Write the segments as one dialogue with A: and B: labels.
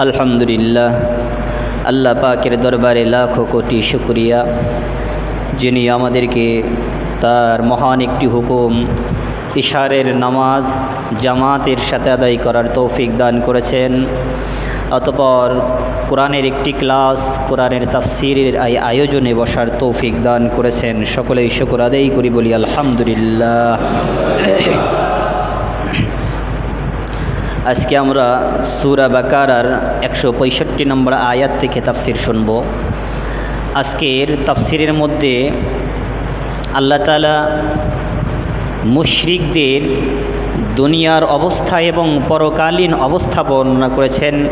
A: আলহামদুলিল্লাহ। আল্লাহ পাকের দরবারে লাখো কোটি শুক্রিয়া। যিনি আমাদেরকে তার মহান একটি হুকুম, ইশারের নামাজ, জামাতের সাথে আদায় করার তৌফিক দান করেছেন। অতপর কোরআনের একটি ক্লাস, কোরআনের তাফসিরের আয়োজনে বসার তৌফিক দান করেছেন। সকলেই শুকুর আদায় করি বলি আলহামদুলিল্লাহ। আজকে আমরা সুরা বাকারার একশো পঁয়ষট্টি নম্বর আয়াত থেকে তাফসির শুনব। আজকের তাফসিরের মধ্যে আল্লাহ তালা মুশরিকদের দুনিয়ার অবস্থা এবং পরকালীন অবস্থা বর্ণনা করেছেন।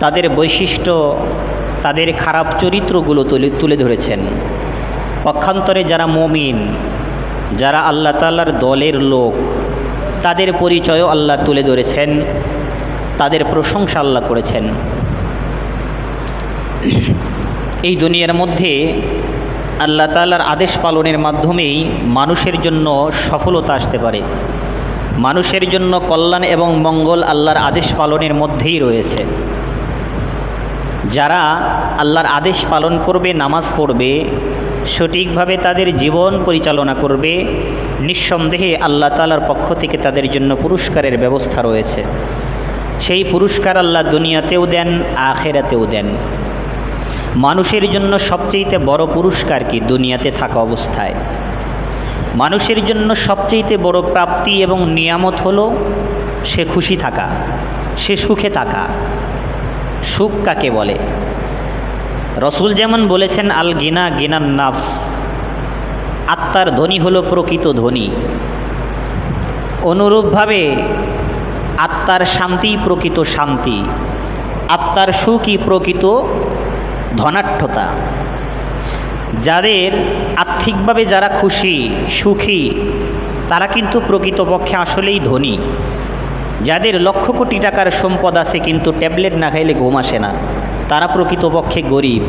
A: তাদের বৈশিষ্ট্য, তাদের খারাপ চরিত্রগুলো তুলে তুলে ধরেছেন। পক্ষান্তরে যারা মমিন, যারা আল্লাহ তাল্লার দলের লোক তাদের পরিচয়ও আল্লাহ তুলে ধরেছেন। তাদের প্রশংসা আল্লাহ করেছেন। এই দুনিয়ার মধ্যে আল্লাহ তাল্লার আদেশ পালনের মাধ্যমেই মানুষের জন্য সফলতা আসতে পারে। মানুষের জন্য কল্যাণ এবং মঙ্গল আল্লাহর আদেশ পালনের মধ্যেই রয়েছে। যারা আল্লাহর আদেশ পালন করবে, নামাজ পড়বে, সঠিকভাবে তাদের জীবন পরিচালনা করবে নিঃসন্দেহে আল্লাহ তালার পক্ষ থেকে তাদের জন্য পুরস্কারের ব্যবস্থা রয়েছে। সেই পুরস্কার আল্লাহ দুনিয়াতেও দেন, আখেরাতেও দেন। মানুষের জন্য সবচেয়েতে বড় পুরস্কার কি দুনিয়াতে থাকা অবস্থায়? মানুষের জন্য সবচেয়েতে বড় প্রাপ্তি এবং নিয়ামত হলো সে খুশি থাকা, সে সুখে থাকা। সুখ কাকে বলে? রসুল যেমন বলেছেন, আল গিনা গিনান নাফস। আত্মার ধ্বনি হলো প্রকৃত ধ্বনি। অনুরূপভাবে আত্মার শান্তি প্রকৃত শান্তি, আত্মার সুখই প্রকৃত ধনাঢ্যতা। যাদের আর্থিকভাবে যারা খুশি, সুখী, তারা কিন্তু প্রকৃতপক্ষে আসলেই ধনী। যাদের লক্ষ কোটি টাকার সম্পদ আছে কিন্তু ট্যাবলেট না খাইলে ঘুম আসে না, তারা প্রকৃতপক্ষে গরিব।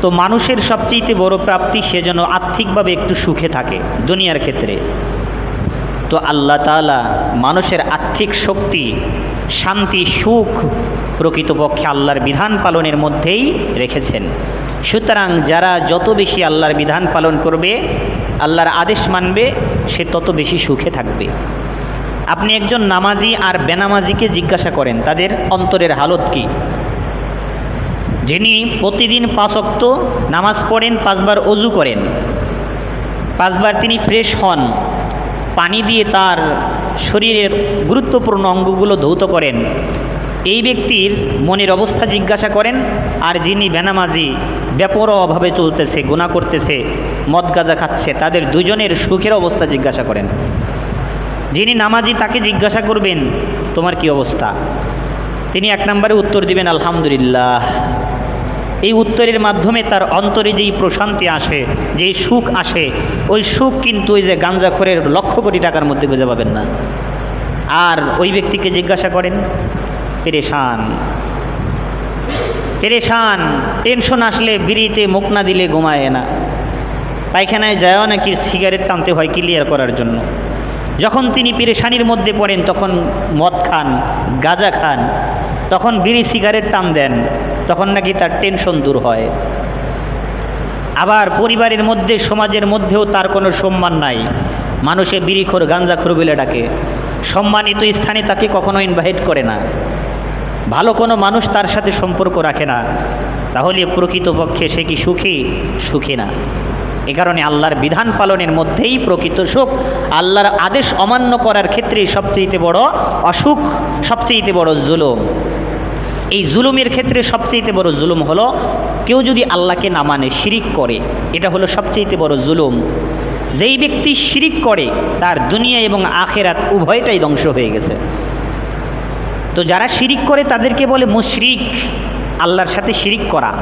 A: তো মানুষের সবচেয়ে বড় প্রাপ্তি সে যেন আর্থিকভাবে একটু সুখে থাকে দুনিয়ার ক্ষেত্রে। তো আল্লাহ তালা মানুষের আর্থিক শক্তি, শান্তি, সুখ প্রকৃতপক্ষে আল্লাহর বিধান পালনের মধ্যেই রেখেছেন। সুতরাং যারা যত বেশি আল্লাহর বিধান পালন করবে, আল্লাহর আদেশ মানবে, সে তত বেশি সুখে থাকবে। আপনি একজন নামাজি আর বেনামাজিকে জিজ্ঞাসা করেন, তাদের অন্তরের হালত কী? যিনি প্রতিদিন পাঁচক্ত নামাজ পড়েন, পাঁচবার অজু করেন। পাঁচবার তিনি ফ্রেশ হন, পানি দিয়ে তার শরীরের গুরুত্বপূর্ণ অঙ্গগুলো ধৌত করেন। এই ব্যক্তির মনের অবস্থা জিজ্ঞাসা করেন, আর যিনি বেনামাজি ব্যাপরভাবে চলতেছে গুণা করতেছে, মদ গাঁজা খাচ্ছে, তাদের দুজনের সুখের অবস্থা জিজ্ঞাসা করেন। যিনি নামাজি তাকে জিজ্ঞাসা করবেন, তোমার কি অবস্থা? তিনি এক নম্বরে উত্তর দিবেন, আলহামদুলিল্লাহ। এই উত্তরের মাধ্যমে তার অন্তরে যেই প্রশান্তি আসে, যেই সুখ আসে, ওই সুখ কিন্তু ওই যে গাঞ্জাখোরের লক্ষ কোটি টাকার মধ্যে খুঁজে পাবেন না। আর ওই ব্যক্তিকে জিজ্ঞাসা করেন, পেরেশান পেরেশান, টেনশন আসলে বিড়িতে মুখ না দিলে ঘুমায় না। পায়খানায় যায়ও নাকি সিগারেট টানতে হয় ক্লিয়ার করার জন্য? যখন তিনি পেরেশানির মধ্যে পড়েন, তখন মদ খান, গাঁজা খান তখন বিড়ি সিগারেট টান দেন, তখন নাকি তার টেনশন দূর হয়। আবার পরিবারের মধ্যে, সমাজের মধ্যেও তার কোনো সম্মান নাই। মানুষে বিড়িখোর, গাঞ্জাখোর বলে ডাকে। সম্মানিত স্থানে তাকে কখনো ইনভাইট করে না। ভালো কোনো মানুষ তার সাথে সম্পর্ক রাখে না। তাহলে প্রকৃতপক্ষে সে কি সুখী? সুখী না। এ কারণে আল্লাহর বিধান পালনের মধ্যেই প্রকৃত সুখ। আল্লাহর আদেশ অমান্য করার ক্ষেত্রে সবচেয়েতে বড় অসুখ সবচেয়েতে বড় জুলুম। এই জুলুমের ক্ষেত্রে সবচেয়েতে বড় জুলুম হলো কেউ যদি আল্লাহকে না মানে শিরিক করে, এটা হলো সবচেয়েতে বড় জুলুম। যেই ব্যক্তি শিরিক করে, তার দুনিয়া এবং আখেরাত উভয়টাই ধ্বংস হয়ে গেছে। তো যারা শিরিক করে, তাদেরকে বলে মুশরিক। আল্লাহর সাথে শিরিক করা।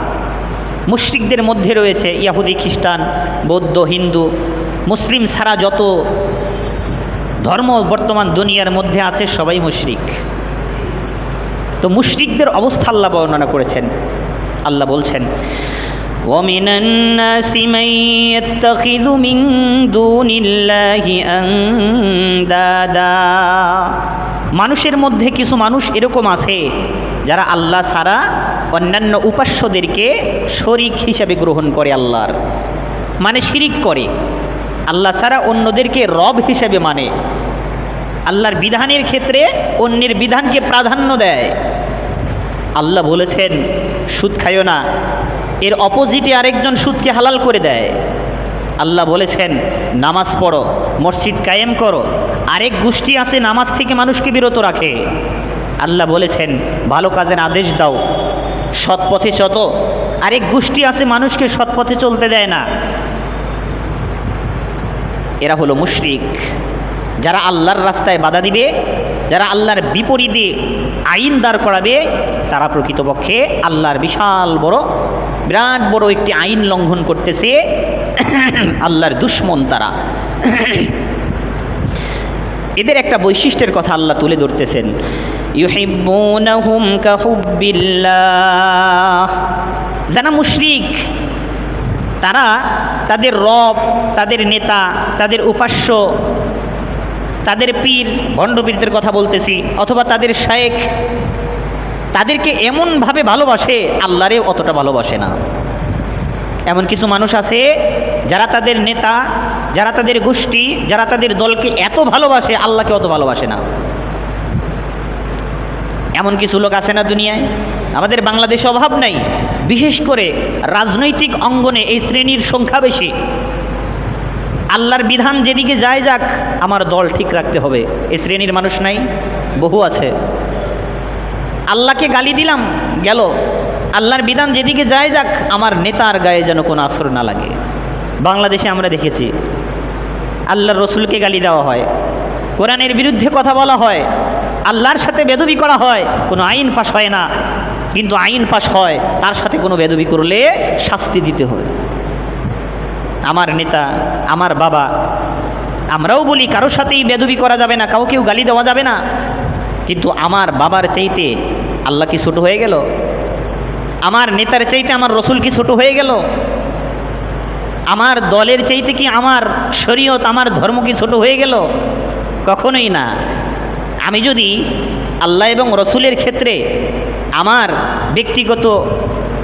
A: মুশরিকদের মধ্যে রয়েছে ইয়াহুদি, খ্রিস্টান, বৌদ্ধ, হিন্দু। মুসলিম ছাড়া যত ধর্ম বর্তমান দুনিয়ার মধ্যে আছে, সবাই মুশরিক। তো মুশরিকদের অবস্থা আল্লাহ বর্ণনা করেছেন আল্লাহ বলছেন ومن الناس من يتخذ من دون الله أندادا মানুষের মধ্যে কিছু মানুষ এরকম আছে যারা আল্লাহ ছাড়া অন্যান্য উপাস্যদেরকে শরিক হিসাবে গ্রহণ করে আল্লাহর মানে শিরিক করে আল্লাহ ছাড়া অন্যদেরকে রব হিসাবে মানে আল্লাহর বিধানের ক্ষেত্রে অন্যের বিধানকে প্রাধান্য দেয় আল্লাহ বলেছেন, সুদ খাইও না। এর অপোজিটে আরেকজন সুদকে হালাল করে দেয়। আল্লাহ বলেছেন, নামাজ পড়ো, মসজিদ কায়েম করো, আরেক গোষ্ঠী আছে নামাজ থেকে মানুষকে বিরত রাখে। আল্লাহ বলেছেন, ভালো কাজের আদেশ দাও, সৎ পথে চত আরেক গোষ্ঠী আছে মানুষকে সৎ পথে চলতে দেয় না। এরা হলো মুশরিক। যারা আল্লাহর রাস্তায় বাধা দিবে, যারা আল্লাহর বিপরীতে আইন দাঁড় করাবে, তারা প্রকৃতপক্ষে আল্লাহর বিশাল বড়, বিরাট বড় একটি আইন লঙ্ঘন করতেছে, আল্লাহর দুশ্মন তারা। এদের একটা বৈশিষ্ট্যের কথা আল্লাহ তুলে ধরতেছেন। যারা মুশরিক, তারা তাদের রব, তাদের নেতা, তাদের উপাস্য তাদের পীর ভণ্ডপীরদের কথা বলতেছি, অথবা তাদের শায়েখ, তাদেরকে এমনভাবে ভালোবাসে, আল্লাহরে অতটা ভালোবাসে না। এমন কিছু মানুষ আছে, যারা তাদের নেতা, যারা তাদের গোষ্ঠী, যারা তাদের দলকে এত ভালোবাসে, আল্লাহকে অত ভালোবাসে না। এমন কিছু লোক আছে না দুনিয়ায়? আমাদের বাংলাদেশে অভাব নাই। বিশেষ করে রাজনৈতিক অঙ্গনে এই শ্রেণির সংখ্যা বেশি। আল্লাহর বিধান যেদিকে যায় যাক, আমার দল ঠিক রাখতে হবে। এ শ্রেণির মানুষ নাই, বহু আছে। আল্লাহকে গালি দিলাম, গেল। আল্লাহর বিধান যেদিকে যায় যাক, আমার নেতার গায়ে যেন কোনো আসর না লাগে। বাংলাদেশে আমরা দেখেছি, আল্লাহর রসুলকে গালি দেওয়া হয়। কোরআনের বিরুদ্ধে কথা বলা হয়। আল্লাহর সাথে বেদবি করা হয়, কোনো আইন পাশ হয় না। কিন্তু আইন পাশ হয়, তার সাথে কোনো বেদবি করলে শাস্তি দিতে হবে। আমার নেতা, আমার বাবা। আমরাও বলি কারোর সাথেই বেদবি করা যাবে না, কাউকেও গালি দেওয়া যাবে না। কিন্তু আমার বাবার চাইতে আল্লাহ কি ছোট হয়ে গেল? আমার নেতার চাইতে আমার রসুল কি ছোট হয়ে গেল? আমার দলের চাইতে কি আমার শরীয়ত, আমার ধর্ম কি ছোট হয়ে গেল? কখনোই না। আমি যদি আল্লাহ এবং রসুলের ক্ষেত্রে আমার ব্যক্তিগত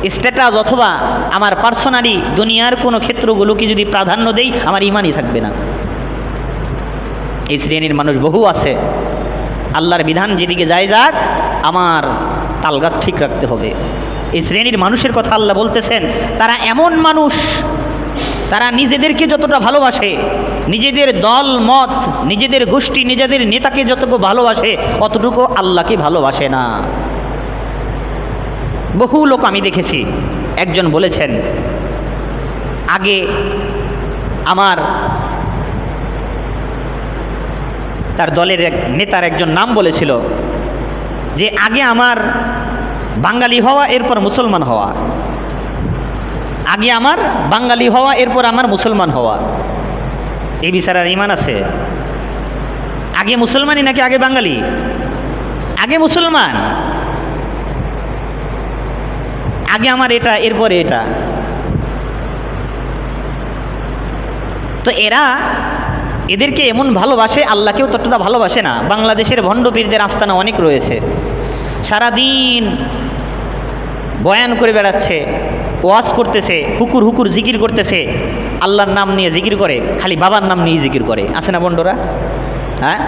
A: স্ট্যাটাস অথবা আমার পার্সোনালি দুনিয়ার কোনো ক্ষেত্রগুলোকে যদি প্রাধান্য দেই, আমার ইমানই থাকবে না। এই শ্রেণির মানুষ বহু আছে। আল্লাহর বিধান যেদিকে যায় যাক, আমার তালগাছ ঠিক রাখতে হবে। এই শ্রেণির মানুষের কথা আল্লাহ বলতেছেন, তারা এমন মানুষ, তারা নিজেদেরকে যতটা ভালোবাসে, নিজেদের দল, মত, নিজেদের গোষ্ঠী, নিজেদের নেতাকে যতটুকু ভালোবাসে, অতটুকু আল্লাহকে ভালোবাসে না। বহু লোক আমি দেখেছি। একজন বলেছেন, আগে আমার তার দলের এক নেতার একজন নাম বলেছিল যে, আগে আমার বাঙালি হওয়া, এরপর মুসলমান হওয়া। আগে আমার বাঙালি হওয়া, এরপর আমার মুসলমান হওয়া। এই বিচারার ইমান আছে? আগে মুসলমানই নাকি আগে বাঙালি? আগে মুসলমান? আগে আমার এটা, এরপরে এটা। তো এরা এদেরকে এমন ভালোবাসে, আল্লাহকেও ততটা ভালোবাসে না। বাংলাদেশের ভণ্ডপীরদের আস্তানা অনেক রয়েছে। সারাদিন বয়ান করে বেড়াচ্ছে, ওয়াজ করতেছে, হুকুর হুকুর জিকির করতেছে, আল্লাহর নাম নিয়ে জিকির করে, খালি বাবার নাম নিয়ে জিকির করে। আছে না বন্ডরা হ্যাঁ?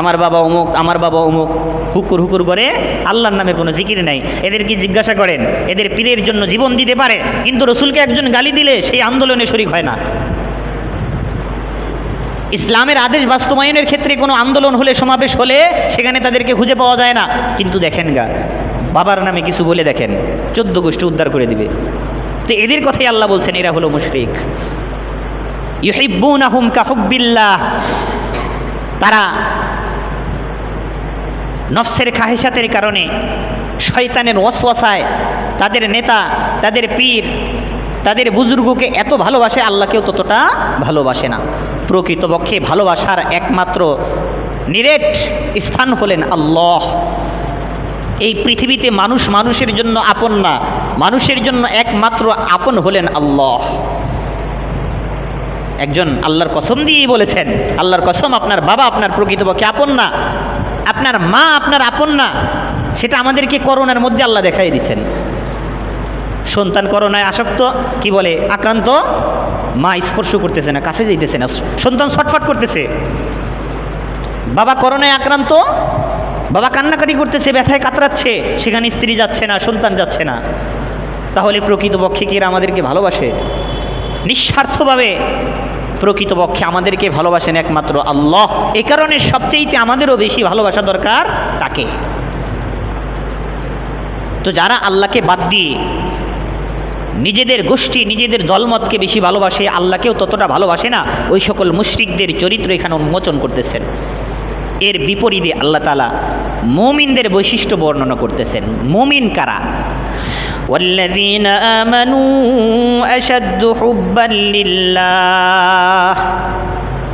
A: আমার বাবা অমুক, আমার বাবা অমুক। হুকুর হুকুর করে আল্লাহর নামে কোনো জিকির নাই। এদেরকে জিজ্ঞাসা করেন? এদের পীরের জন্য জীবন দিতে পারে, কিন্তু রসুলকে একজন গালি দিলে সেই আন্দোলনে শরিক হয় না। ইসলামের আদেশ বাস্তবায়নের ক্ষেত্রে কোনো আন্দোলন হলে, সমাবেশ হলে সেখানে তাদেরকে খুঁজে পাওয়া যায় না। কিন্তু দেখেন গা, বাবার নামে কিছু বলে দেখেন, চোদ্দ গোষ্ঠী উদ্ধার করে দিবে। তো এদের কথাই আল্লাহ বলছেন, এরা হলো মুশরিক। ইউহিব্বুন আহুম কাহুব্বিল্লাহ। তারা নফসের খাহেসাতের কারণে শয়তানের ওয়াসওয়াসায় তাদের নেতা, তাদের পীর, তাদের বুজুর্গকে এত ভালোবাসে, আল্লাহকেও ততটা ভালোবাসে না। প্রকৃতপক্ষে ভালোবাসার একমাত্র নিরেট স্থান হলেন আল্লাহ। এই পৃথিবীতে মানুষ মানুষের জন্য আপন না, মানুষের জন্য একমাত্র আপন হলেন আল্লাহ। একজন আল্লাহর কসম দিয়েই বলেছেন, আল্লাহর কসম আপনার বাবা আপনার প্রকৃতপক্ষে আপন না, আপনার মা আপনার আপন না, সেটা আমাদেরকে করোনার মধ্যে আল্লাহ দেখাই দিচ্ছেন সন্তান করোনায় আসক্ত, কি বলে, আক্রান্ত, মা স্পর্শ করতেছে না, কাছে যাইতেছে না, সন্তান ছটফট করতেছে। বাবা করোনায় আক্রান্ত, বাবা কান্নাকাটি করতেছে, ব্যথায় কাতরাচ্ছে, সেখানে স্ত্রী যাচ্ছে না, সন্তান যাচ্ছে না। তাহলে প্রকৃতপক্ষে কি আমাদেরকে ভালোবাসে? নিঃস্বার্থভাবে প্রকৃতপক্ষে আমাদেরকে ভালোবাসেন একমাত্র আল্লাহ। এ কারণে সবচেয়েতে আমাদেরও বেশি ভালোবাসা দরকার তাকে। তো যারা আল্লাহকে বাদ দিয়ে নিজেদের গোষ্ঠী, নিজেদের দলমতকে বেশি ভালোবাসে, আল্লাহকেও ততটা ভালোবাসে না, ওই সকল মুশরিকদের চরিত্র এখানে উন্মোচন করতেছেন। এর বিপরীতে আল্লাহ তালা মমিনদের বৈশিষ্ট্য বর্ণনা করতেছেন মমিন কারা والذين آمنوا أشد حبا لله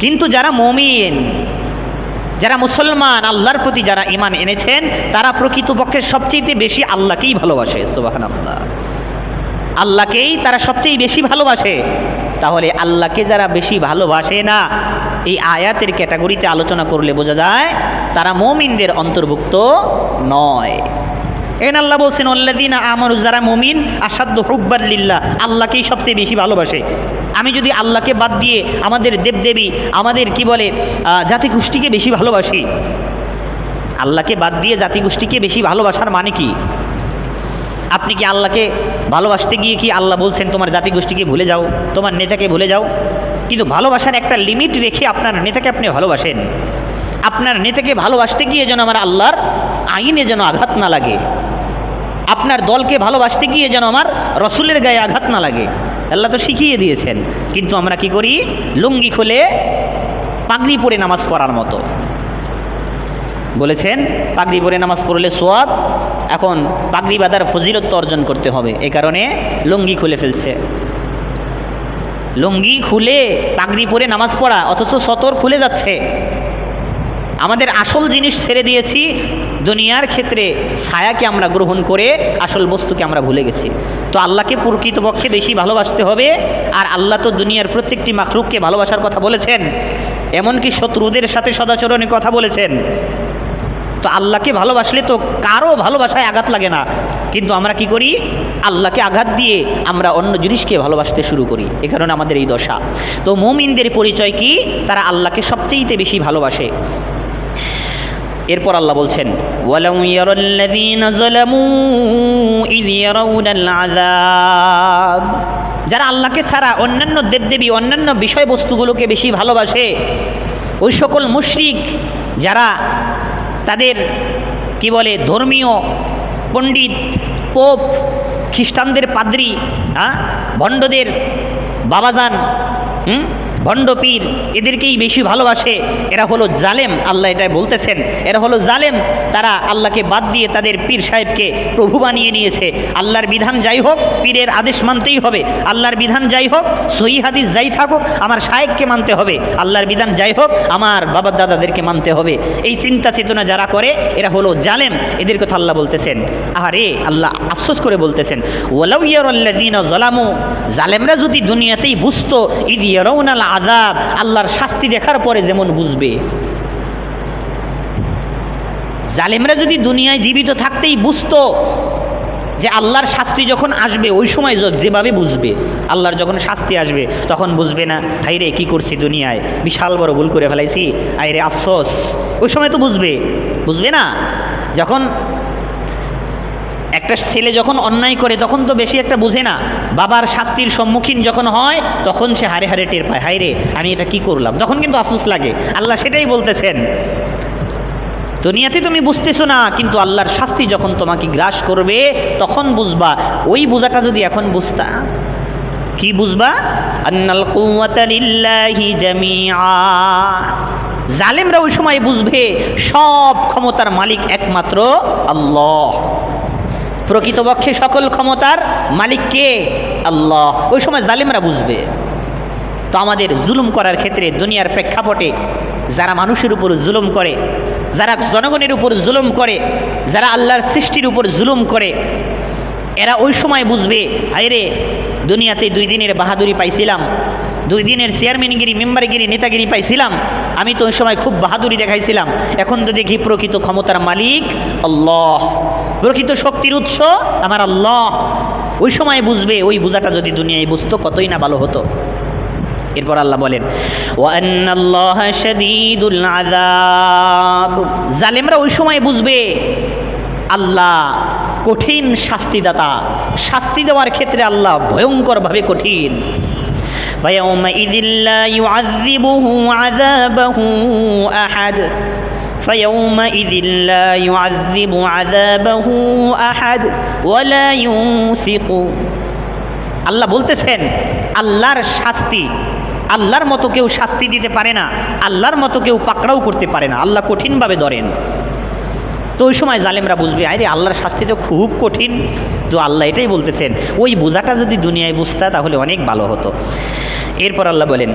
A: কিন্তু যারা মমিন যারা মুসলমান আল্লাহর প্রতি যারা ইমান এনেছেন তারা প্রকৃতপক্ষে সবচেয়ে বেশি আল্লাহকেই ভালোবাসে সুবাহান আল্লাহ আল্লাহকেই তারা সবচেয়ে বেশি ভালোবাসে। তাহলে আল্লাহকে যারা বেশি ভালোবাসে না, এই আয়াতের ক্যাটাগরিতে আলোচনা করলে বোঝা যায়, তারা মমিনদের অন্তর্ভুক্ত নয়। এন আল্লাহ বলছেন অল্লাদিন আমার যারা মমিন আসাধ্য হুব্বাল্লিল্লাহ আল্লাহকেই সবচেয়ে বেশি ভালোবাসে। আমি যদি আল্লাহকে বাদ দিয়ে আমাদের দেবদেবী, আমাদের কি বলে জাতি গোষ্ঠীকে বেশি ভালোবাসি, আল্লাহকে বাদ দিয়ে জাতিগোষ্ঠীকে বেশি ভালোবাসার মানে কি? আপনি কি আল্লাহকে ভালোবাসতে গিয়ে কি আল্লাহ বলছেন তোমার জাতিগোষ্ঠীকে ভুলে যাও, তোমার নেতাকে ভুলে যাও? কিন্তু ভালোবাসার একটা লিমিট রেখে আপনার নেতাকে আপনি ভালোবাসেন। আপনার নেতাকে ভালোবাসতে গিয়ে যেন আমার আল্লাহর আইনে যেন আঘাত না লাগে। আপনার দলকে ভালোবাসতে গিয়ে যেন আমার রসুলের গায়ে আঘাত না লাগে। আল্লাহ তো শিখিয়ে দিয়েছেন। কিন্তু আমরা কি করি? লুঙ্গি খুলে পাগড়ি পরে নামাজ পড়ার মতো। বলেছেন, পাগড়ি পরে নামাজ পড়লে সোয়াব এখন পাগড়ি বাঁধার ফজিলত অর্জন করতে হবে। এ কারণে লুঙ্গি খুলে ফেলছে। লুঙ্গি খুলে পাগড়ি পরে নামাজ পড়া, অথচ সতর খুলে যাচ্ছে। আমাদের আসল জিনিস ছেড়ে দিয়েছি, দুনিয়ার ক্ষেত্রে ছায়াকে আমরা গ্রহণ করে আসল বস্তুকে আমরা ভুলে গেছি। তো আল্লাহকে প্রকৃতপক্ষে বেশি ভালোবাসতে হবে, আর আল্লাহ তো দুনিয়ার প্রত্যেকটি মাখরুককে ভালোবাসার কথা বলেছেন। এমনকি শত্রুদের সাথে সদাচরণের কথা বলেছেন। তো আল্লাহকে ভালোবাসলে তো কারও ভালোবাসায় আঘাত লাগে না। কিন্তু আমরা কি করি? আল্লাহকে আঘাত দিয়ে আমরা অন্য জিনিসকে ভালোবাসতে শুরু করি। এ কারণে আমাদের এই দশা। তো মোমিনদের পরিচয় কি? তারা আল্লাহকে সবচেয়েতে বেশি ভালোবাসে। এরপর আল্লাহ বলছেন যারা আল্লাহকে ছাড়া অন্যান্য দেবদেবী, অন্যান্য বিষয়বস্তুগুলোকে বেশি ভালোবাসে, ওই সকল মুশরিক যারা তাদের কি বলে ধর্মীয় পণ্ডিত পোপ খ্রিস্টানদের পাদ্রি হ্যাঁ ভণ্ডদের বাবাজান হুম? ভণ্ড পীর এদেরকেই বেশি ভালোবাসে। এরা হলো জালেম, আল্লাহ এটাই বলতেছেন। এরা হলো জালেম, তারা আল্লাহকে বাদ দিয়ে তাদের পীর সাহেবকে প্রভু বানিয়ে নিয়েছে। আল্লাহর বিধান যাই হোক, পীরের আদেশ মানতেই হবে। আল্লাহর বিধান যাই হোক, সহি হাদিস যাই থাকুক, আমার সাহেবকে মানতে হবে। আল্লাহর বিধান যাই হোক, আমার বাবা দাদাদেরকে মানতে হবে। এই চিন্তা চেতনা যারা করে, এরা হলো জালেম। এদের কথা আল্লাহ বলতেছেন। আরে আল্লাহ আফসোস করে বলতেছেন ইয়ারাল্লাযীনা জালামু জালেমরা যদি দুনিয়াতেই বুঝতো, ইদ ইয়ারাউনাল আযাব, আল্লাহর শাস্তি দেখার পরে যেমন বুঝবে। জালেমরা যদি দুনিয়ায় জীবিত থাকতেই বুঝতো যে আল্লাহর শাস্তি যখন আসবে, ওই সময় যেভাবে বুঝবে, আল্লাহর যখন শাস্তি আসবে, তখন বুঝবে না হাই রে কী করছি দুনিয়ায়? বিশাল বড় ভুল করে ফেলাইছি। আই রে আফসোস। ওই সময় তো বুঝবে। বুঝবে না? যখন একটা ছেলে যখন অন্যায় করে, তখন তো বেশি একটা বুঝে না। বাবার শাস্তির সম্মুখীন যখন হয়, তখন সে হারে হারে টের পায়। হায় রে আমি এটা কি করলাম? তখন কিন্তু আফসোস লাগে। আল্লাহ সেটাই বলতেছেন। দুনিয়াতে তুমি বুঝতেছো না, কিন্তু আল্লাহর শাস্তি যখন তোমাকে গ্রাস করবে, তখন বুঝবা। ওই বোঝাটা যদি এখন বুঝতা, কি বুঝবা? আন্নাল কুওয়াতা লিল্লাহি জামিআ। জালেমরা ওই সময় বুঝবে, সব ক্ষমতার মালিক একমাত্র আল্লাহ। প্রকৃতপক্ষে সকল ক্ষমতার মালিক কে? আল্লাহ। ওই সময় জালিমরা বুঝবে। তো আমাদের জুলুম করার ক্ষেত্রে দুনিয়ার প্রেক্ষাপটে যারা মানুষের উপর জুলুম করে, যারা জনগণের উপর জুলুম করে, যারা আল্লাহর সৃষ্টির উপর জুলুম করে, এরা ওই সময় বুঝবে হায় দুনিয়াতে দুই দিনের বাহাদুরি পাইছিলাম। দুই দিনের চেয়ারম্যানগিরি, মেম্বারগিরি, নেতাগিরি পাইছিলাম। আমি তো ওই সময় খুব বাহাদুরি দেখাইছিলাম। এখন তো দেখি প্রকৃত ক্ষমতার মালিক, আল্লাহ। প্রকৃত শক্তির উৎস আমার আল্লাহ। ওই সময় বুঝবে, ওই বোঝাটা যদি দুনিয়ায় বুঝতো, কতই না ভালো হতো। এরপর আল্লাহ বলেন জালেমরা ওই সময় বুঝবে, আল্লাহ কঠিন শাস্তিদাতা। শাস্তি দেওয়ার ক্ষেত্রে আল্লাহ ভয়ঙ্করভাবে কঠিন। فيومئذ لا يعذبه عذابه أحد فيومئذ لا يعذب عذابه أحد ولا يوثق আল্লাহ বলতেছেন আল্লাহর শাস্তি আল্লাহর মতো কেউ শাস্তি দিতে পারে না আল্লাহর মতো কেউ পাকড়াও করতে পারে না আল্লাহ কঠিনভাবে ধরেন তো ওই সময় জালেমরা বুঝবে, আরে আল্লাহর শাস্তি তো খুব কঠিন। তো আল্লাহ এটাই বলতেছেন, ওই বোঝাটা যদি দুনিয়ায় বুঝতা তাহলে অনেক ভালো হতো। এরপর আল্লাহ বলেন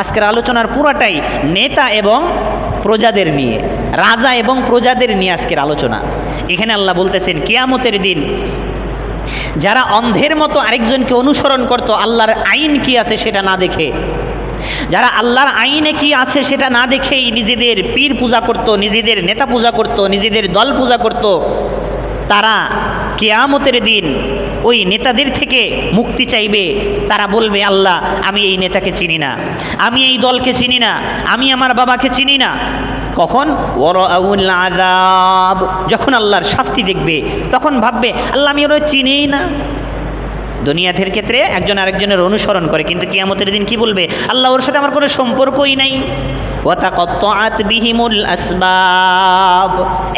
A: আজকের আলোচনার পুরাটাই নেতা এবং প্রজাদের নিয়ে, রাজা এবং প্রজাদের নিয়ে আজকের আলোচনা। এখানে আল্লাহ বলতেছেন, কেয়ামতের দিন যারা অন্ধের মতো আরেকজনকে অনুসরণ করত, আল্লাহর আইন কি আছে সেটা না দেখে। যারা আল্লাহর আইনে কি আছে সেটা না দেখেই নিজেদের পীর পূজা করত, নিজেদের নেতা পূজা করত, নিজেদের দল পূজা করত, তারা কেয়ামতের দিন ওই নেতাদের থেকে মুক্তি চাইবে। তারা বলবে, আল্লাহ, আমি এই নেতাকে চিনি না। আমি এই দলকে চিনি না। আমি আমার বাবাকে চিনি না। কখন? ওরাউল আদাব যখন আল্লাহর শাস্তি দেখবে তখন ভাববে আল্লাহ আমি ওরা চিনেই না। দুনিয়াতের ক্ষেত্রে একজন আরেকজনের অনুসরণ করে, কিন্তু কিয়ামতের দিন কি বলবে? আল্লাহ ওর সাথে আমার কোনো সম্পর্কই নাই।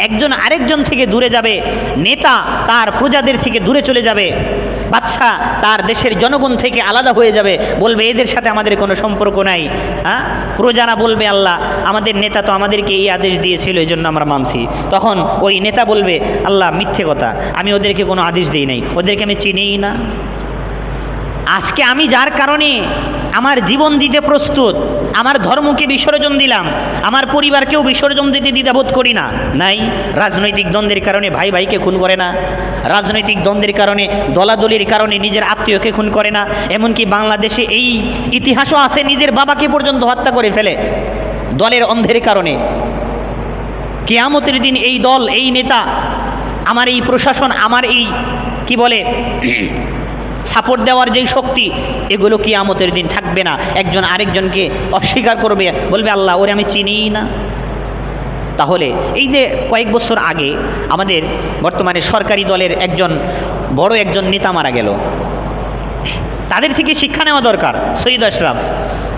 A: একজন আরেকজন থেকে দূরে যাবে, নেতা তার প্রজাদের থেকে দূরে চলে যাবে, বাদশাহ তার দেশের জনগণ থেকে আলাদা হয়ে যাবে, বলবে, এদের সাথে আমাদের কোনো সম্পর্ক নাই। হ্যাঁ? প্রজারা বলবে, আল্লাহ, আমাদের নেতা তো আমাদেরকে এই আদেশ দিয়েছিল এই জন্য আমরা মানছি। তখন ওই নেতা বলবে, আল্লাহ, মিথ্যে কথা। আমি ওদেরকে কোনো আদেশ দিই নাই। ওদেরকে আমি চিনিই না। আজকে আমি যার কারণে আমার জীবন দিতে প্রস্তুত, আমার ধর্মকে বিসর্জন দিলাম, আমার পরিবারকেও বিসর্জন দিতে দ্বিধাবোধ করি না। নাই, রাজনৈতিক দ্বন্দ্বের কারণে ভাই ভাইকে খুন করে না। রাজনৈতিক দ্বন্দ্বের কারণে দলাদলির কারণে নিজের আত্মীয়কে খুন করে না। এমনকি বাংলাদেশে এই ইতিহাসও আছে, নিজের বাবাকে পর্যন্ত হত্যা করে ফেলে দলের অন্ধের কারণে। কেয়ামতের দিন এই দল, এই নেতা, আমার এই প্রশাসন, আমার এই, কি বলে সাপোর্ট দেওয়ার যেই শক্তি, এগুলো কিয়ামতের দিন থাকবে না। একজন আরেকজনকে অস্বীকার করবে, বলবে, আল্লাহ, ওরে আমি চিনিই না। তাহলে এই যে কয়েক বছর আগে আমাদের বর্তমানে সরকারি দলের একজন বড় একজন নেতা মারা গেল। তাদের থেকে শিক্ষা নেওয়া দরকার, সৈয়দ আশরাফ।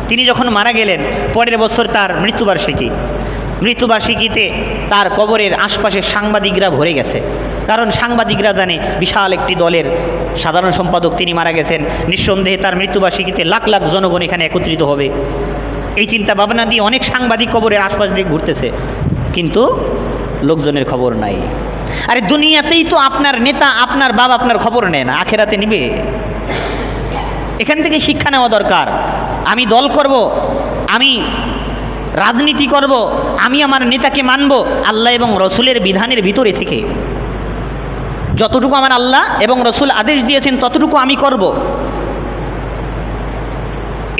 A: তিনি যখন মারা গেলেন, পরের বছর তার মৃত্যুবার্ষিকী। মৃত্যুবার্ষিকীতে তার কবরের আশপাশে সাংবাদিকরা ভরে গেছে। কারণ সাংবাদিকরা জানে বিশাল একটি দলের সাধারণ সম্পাদক তিনি মারা গেছেন। নিঃসন্দেহে তার মৃত্যুবার্ষিকীতে লাখ লাখ জনগণ এখানে একত্রিত হবে। এই চিন্তা ভাবনা দিয়ে অনেক সাংবাদিক কবরের আশপাশ দিয়ে ঘুরতেছে। কিন্তু লোকজনের খবর নাই। আরে দুনিয়াতেই তো আপনার নেতা, আপনার বাবা, আপনার খবর নেয় না, আখেরাতে নিবে। এখান থেকে শিক্ষা নেওয়া দরকার। আমি দল করব, আমি রাজনীতি করব, আমি আমার নেতাকে মানব, আল্লাহ এবং রসুলের বিধানের ভিতরে থেকে। যতটুকু আমার আল্লাহ এবং রসুল আদেশ দিয়েছেন, ততটুকু আমি করব।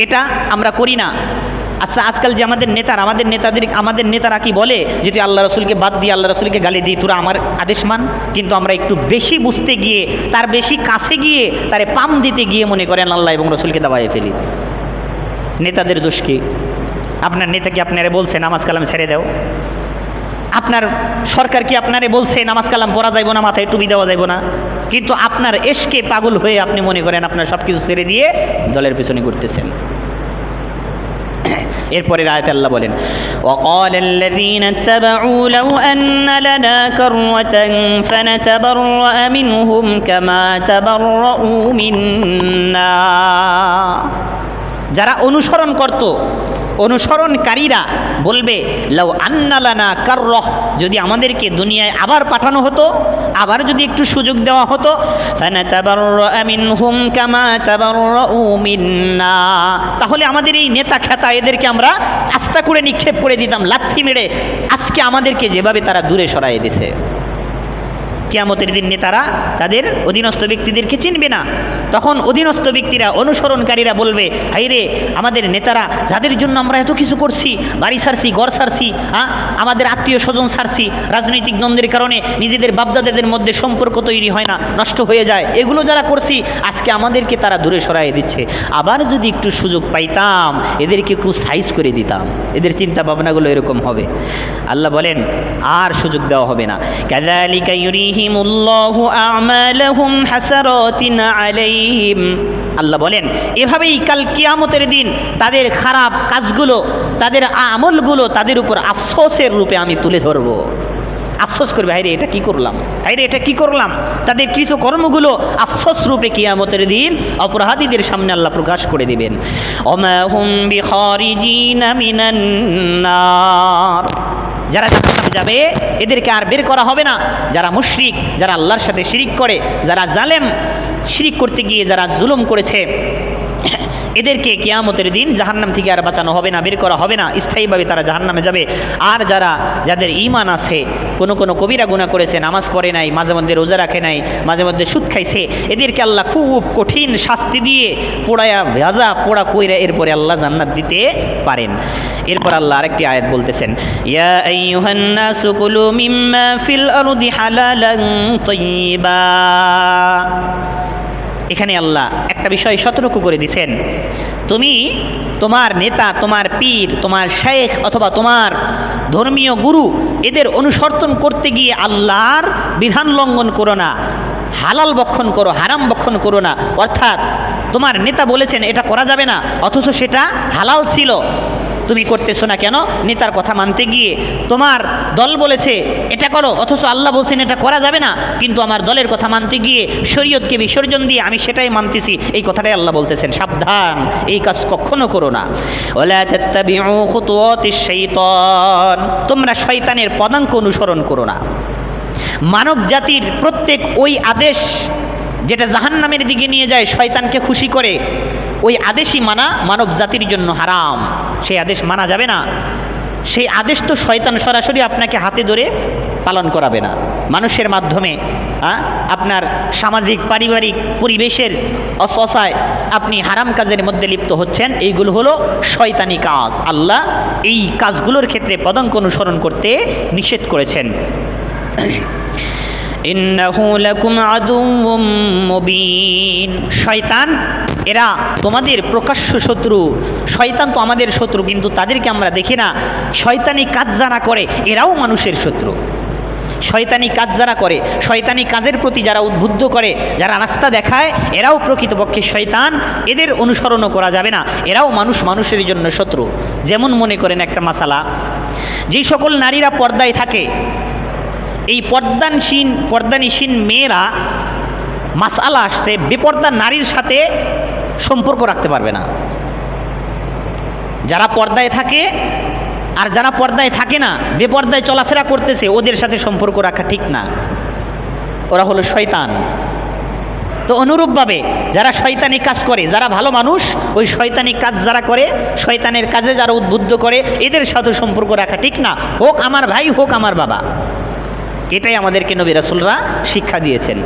A: এটা আমরা করি না। আচ্ছা আজকাল যে আমাদের নেতার, আমাদের নেতাদের, আমাদের নেতারা কি বলে? যদি আল্লাহ রসুলকে বাদ দিয়ে আল্লাহ রসুলকে গালি দিই, তোরা আমার আদেশ মান। কিন্তু আমরা একটু বেশি বুঝতে গিয়ে, তার বেশি কাছে গিয়ে, তারে পাম দিতে গিয়ে মনে করেন আল্লাহ এবং রসুলকে দাবাইয়ে ফেলি। নেতাদের দোষ কি? আপনার নেতা কি আপনারে বলছে, নামাজ কালাম ছেড়ে দাও আপনার সরকার কি আপনারে বলছে নামাজ কালাম পড়া যাইব না মাথায় টুপি দেওয়া যাইব না কিন্তু আপনার এসকে পাগল হয়ে আপনি মনে করেন আপনার সব কিছু ছেড়ে দিয়ে দলের পিছনে ঘুরতেছেন এরপরে রায়ত আল্লাহ বলেন وقال الذين اتبعوا لو أن لنا كرة فنتبرأ منهم كما تبرؤوا منا যারা অনুসরণ করত, অনুসরণকারীরা বলবে, লাউ আন্নালানা কার্রহ। যদি আমাদেরকে দুনিয়ায় আবার পাঠানো হতো, আবার যদি একটু সুযোগ দেওয়া হতো তাহলে আমাদের এই নেতা খেতা এদেরকে আমরা আস্থা করে নিক্ষেপ করে দিতাম, লাথি মেরে। আজকে আমাদেরকে যেভাবে তারা দূরে সরাই দিছে। কিয়ামতের দিন নেতারা তাদের অধীনস্থ ব্যক্তিদেরকে চিনবে না। তখন অধীনস্থ ব্যক্তিরা, অনুসরণকারীরা বলবে হাইরে আমাদের নেতারা যাদের জন্য আমরা এত কিছু করছি, বাড়ি সারছি, ঘর সারছি হ্যাঁ আমাদের আত্মীয় স্বজন সারছি, রাজনৈতিক দ্বন্দ্বের কারণে নিজেদের বাপদাদাদের মধ্যে সম্পর্ক তৈরি হয় না, নষ্ট হয়ে যায়, এগুলো যারা করছি, আজকে আমাদেরকে তারা দূরে সরাই দিচ্ছে। আবার যদি একটু সুযোগ পাইতাম, এদেরকে একটু সাইজ করে দিতাম। এদের চিন্তা ভাবনাগুলো এরকম হবে। আল্লাহ বলেন, আর সুযোগ দেওয়া হবে না। ইউরিহিমুল্লাহু আ'মালাহুম হাসারাতিন আলাইহিম আল্লাহ বলেন, এভাবেই কাল কিয়ামতের দিন তাদের খারাপ কাজগুলো, তাদের আমলগুলো তাদের উপর আফসোসের রূপে আমি তুলে ধরবো। আফসোস করবে হাইরে এটা কি করলাম? হাইরে এটা কি করলাম? তাদের কৃত কর্মগুলো আফসোস রূপে কিয়ামতের দিন অপরাধীদের সামনে আল্লাহ প্রকাশ করে দিবেন। অমাহুম বিখারিজিনা মিনান নার যারা জাহান্নামে যাবে, এদেরকে আর বের করা হবে না। যারা মুশরিক, যারা আল্লাহর সাথে শিরিক করে, যারা জালেম, শিরিক করতে গিয়ে যারা জুলুম করেছে এদেরকে কেয়ামতের দিন জাহান্নাম থেকে আর বাঁচানো হবে না, বের করা হবে না। স্থায়ীভাবে তারা জাহান্নামে যাবে। আর যারা, যাদের ইমান আছে, কোনো কোনো কবিরা গুণা করেছে, নামাজ পড়ে নাই, মাঝে মধ্যে রোজা রাখে নাই, মাঝে মধ্যে সুদ খাইছে, এদেরকে আল্লাহ খুব কঠিন শাস্তি দিয়ে পোড়ায়া, ভেজা পোড়া কইরা এরপরে আল্লাহ জান্নাত দিতে পারেন। এরপর আল্লাহ আরেকটি আয়াত বলতেছেন, ইয়া এখানে আল্লাহ একটা বিষয় সতর্ক করে দিছেন। তুমি তোমার নেতা, তোমার পীর, তোমার শেখ অথবা তোমার ধর্মীয় গুরু এদের অনুসর্তন করতে গিয়ে আল্লাহর বিধান লঙ্ঘন করো না, হালাল বক্ষণ করো, হারাম বক্ষণ করো না। অর্থাৎ তোমার নেতা বলেছেন এটা করা যাবে না, অথচ সেটা হালাল ছিল। তুমি করতেছো না কেন? নেতার কথা মানতে গিয়ে তোমার দল বলেছে, এটা করো। অথচ আল্লাহ বলছেন, এটা করা যাবে না। কিন্তু আমার দলের কথা মানতে গিয়ে শরীয়তকে বিসর্জন দিয়ে আমি সেটাই মানতেছি, এই কথাটাই আল্লাহ বলতেছেন। সাবধান, এই কাজ কখনো করো না। তোমরা শয়তানের পদাঙ্ক অনুসরণ করো না। মানব জাতির প্রত্যেক ওই আদেশ যেটা জাহান্নামের দিকে নিয়ে যায়, শয়তানকে খুশি করে ওই আদেশই মানা মানব জাতির জন্য হারাম। সেই আদেশ মানা যাবে না। সেই আদেশ তো শয়তান সরাসরি আপনাকে হাতে ধরে পালন করাবে না। মানুষের মাধ্যমে আপনার সামাজিক, পারিবারিক পরিবেশের অসসায় আপনি হারাম কাজের মধ্যে লিপ্ত হচ্ছেন, এইগুলো হলো শয়তানি কাজ। আল্লাহ এই কাজগুলোর ক্ষেত্রে পদঙ্ক অনুসরণ করতে নিষেধ করেছেন। শয়তান এরা তোমাদের প্রকাশ্য শত্রু। শয়তান তো আমাদের শত্রু, কিন্তু তাদেরকে আমরা দেখি না। শয়তানি কাজ যারা করে, এরাও মানুষের শত্রু। শয়তানি কাজ যারা করে, শয়তানি কাজের প্রতি যারা উদ্বুদ্ধ করে, যারা রাস্তা দেখায়, এরাও প্রকৃতপক্ষে শয়তান। এদের অনুসরণও করা যাবে না। এরাও মানুষ মানুষের জন্য শত্রু। যেমন মনে করেন একটা মাসালা যেই সকল নারীরা পর্দায় থাকে, এই পর্দানসীন পর্দানিসীন মেয়েরা মাসালা আসছে, বেপর্দা নারীর সাথে সম্পর্ক রাখতে পারবে না। যারা পর্দায় থাকে আর যারা পর্দায় থাকে না, বেপর্দায় চলাফেরা করতেছে, ওদের সাথে সম্পর্ক রাখা ঠিক না। ওরা হলো শয়তান। তো অনুরূপভাবে যারা শয়তানি কাজ করে, যারা ভালো মানুষ, ওই শয়তানি কাজ যারা করে, শয়তানের কাজে যারা উদ্বুদ্ধ করে, এদের সাথে সম্পর্ক রাখা ঠিক না। হোক আমার ভাই, হোক আমার বাবা। এটাই আমাদেরকে নবী রাসুলরা শিক্ষা দিয়েছেন।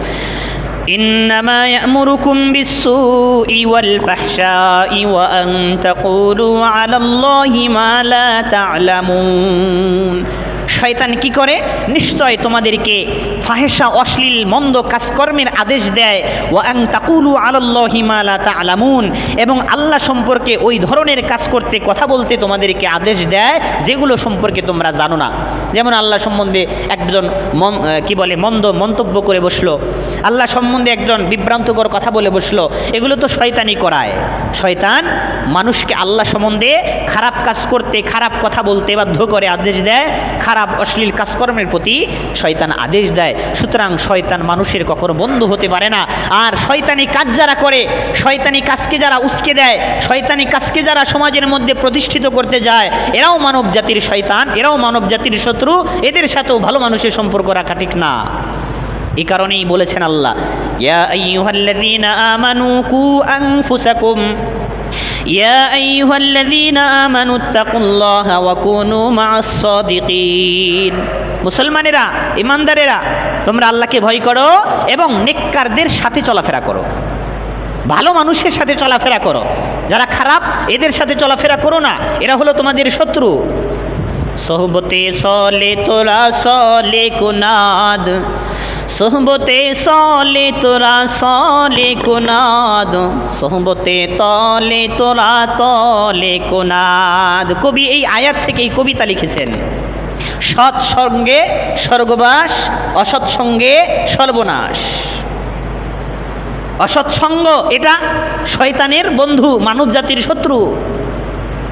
A: إنما يأمركم بالسوء والفحشاء وأن تقولوا على الله ما لا تعلمون শয়তান কি করে? নিশ্চয় তোমাদেরকে ফাহেসা অশ্লীল, মন্দ কাজকর্মের আদেশ দেয়। ও আং তাকুলু আলাল্লাহি মা আলামুন এবং আল্লাহ সম্পর্কে ওই ধরনের কাজ করতে, কথা বলতে তোমাদেরকে আদেশ দেয়, যেগুলো সম্পর্কে তোমরা জানো না। যেমন আল্লাহ সম্বন্ধে একজন মন কি বলে, মন্দ মন্তব্য করে বসল। আল্লাহ সম্বন্ধে একজন বিভ্রান্তকর কথা বলে বসল। এগুলো তো শয়তানি করায়। শয়তান মানুষকে আল্লাহ সম্বন্ধে খারাপ কাজ করতে, খারাপ কথা বলতে বাধ্য করে আদেশ দেয়। খারাপ, অশ্লীল কাজকর্মের প্রতি শয়তান আদেশ দেয়। সুতরাং শয়তান মানুষের কখনো বন্ধু হতে পারে না। আর শয়তানি কাজ যারা করে, শয়তানি কাজকে যারা উস্কে দেয়, শয়তানি কাজকে যারা সমাজের মধ্যে প্রতিষ্ঠিত করতে যায়, এরাও মানব জাতির শয়তান, এরাও মানব জাতির শত্রু। এদের সাথেও ভালো মানুষের সম্পর্ক রাখা ঠিক না। এই কারণেই বলেছেন আল্লাহ, ইয়া আমানু কু আনফুসাকুম। ইয়া আইয়ুহাল্লাযীনা আমানু তাকুল্লাহা ওয়া কুনু মা'আস সাদিকিন মুসলমানেরা, ইমানদারেরা, তোমরা আল্লাহকে ভয় করো এবং নেককারদের সাথে চলাফেরা করো। ভালো মানুষের সাথে চলাফেরা করো। যারা খারাপ, এদের সাথে চলাফেরা করো না। এরা হলো তোমাদের শত্রু। সোহবতে সলে তোরা সলে কুনাদ। সোহবতে সলে তোরা সলে কুনাদ। সোহবতে তলে তোরা তলে কুনাদ। কবি এই আয়াত থেকে এই কবিতা লিখেছেন। সৎ সঙ্গে স্বর্গবাস, অসৎ সঙ্গে সর্বনাশ। অসৎসঙ্গ এটা শয়তানের বন্ধু মানব জাতির শত্রু।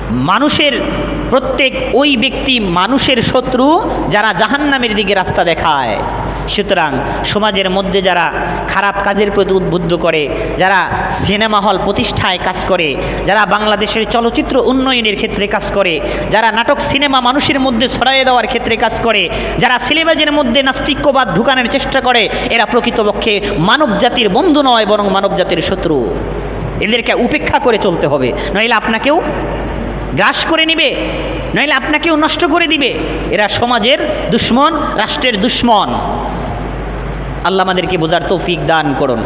A: মানুষের প্রত্যেক ওই ব্যক্তি মানুষের শত্রু যারা জাহান্নামের দিকে রাস্তা দেখায়। সুতরাং সমাজের মধ্যে যারা খারাপ কাজের প্রতি উদ্বুদ্ধ করে, যারা সিনেমা হল প্রতিষ্ঠায় কাজ করে, যারা বাংলাদেশের চলচ্চিত্র উন্নয়নের ক্ষেত্রে কাজ করে, যারা নাটক সিনেমা মানুষের মধ্যে ছড়াইয়ে দেওয়ার ক্ষেত্রে কাজ করে, যারা সিলেবাজের মধ্যে নাস্তিক্যবাদ ঢুকানোর চেষ্টা করে, এরা প্রকৃতপক্ষে মানব জাতির বন্ধু নয়, বরং মানব জাতির শত্রু। এদেরকে উপেক্ষা করে চলতে হবে। নইলে আপনাকেও গ্রাস করে নিবে, নইলে আপনাকেও নষ্ট করে দিবে। এরা সমাজের দুশ্মন, রাষ্ট্রের দুশ্মন। আল্লাহ আমাদেরকে বোঝার তৌফিক দান করুন।